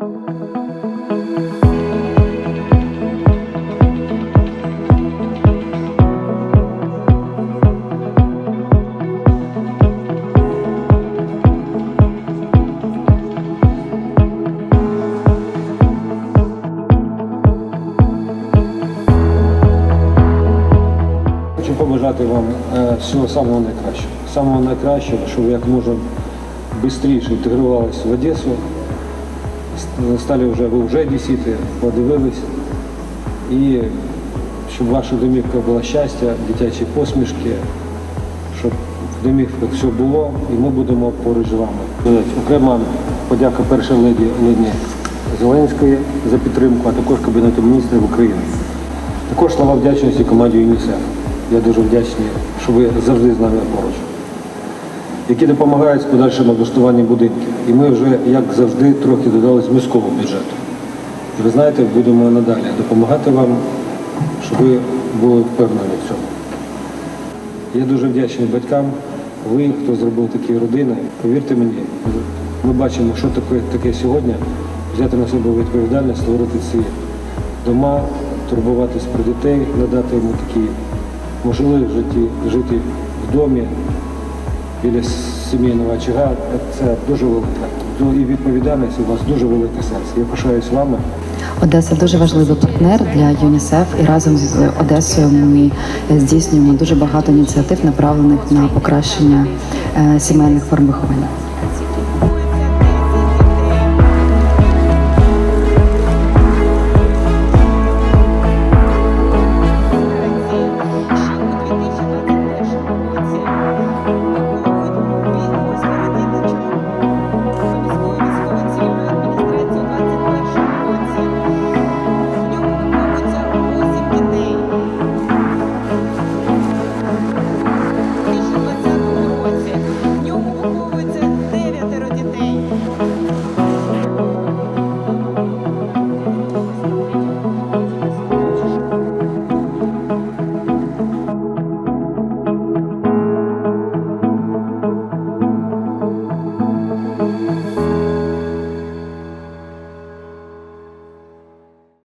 Хочу побажати вам е, всього самого найкращого. Самого найкращого, щоб ви як можна швидше інтегрувалися в Одесу, стали вже, ви вже одесіти, подивились. І щоб ваша домівка була щастя, дитячі посмішки, щоб в домівках все було, і ми будемо поруч з вами. Окрема подяка першій леді Лені Зеленської за підтримку, а також Кабінету міністрів України. Також слова вдячності команді ЮНІСЕФ. Я дуже вдячний, що ви завжди з нами поруч, які допомагають з подальшим облаштуванням будинків. І ми вже, як завжди, трохи додали з міського бюджету. І ви знаєте, будемо надалі допомагати вам, щоб ви були впевнені в цьому. Я дуже вдячний батькам. Ви, хто зробив такі родини, повірте мені, ми бачимо, що таке, таке сьогодні, взяти на себе відповідальність, створити ці дома, турбуватись про дітей, надати йому такі можливість жити, жити в домі біля сімейного очага. Це дуже велика. І відповідальність у вас дуже велике серце. Я пишаюсь вами. Одеса дуже важливий партнер для ЮНІСЕФ, і разом з Одесою ми здійснюємо дуже багато ініціатив, направлених на покращення е, сімейних форм виховання.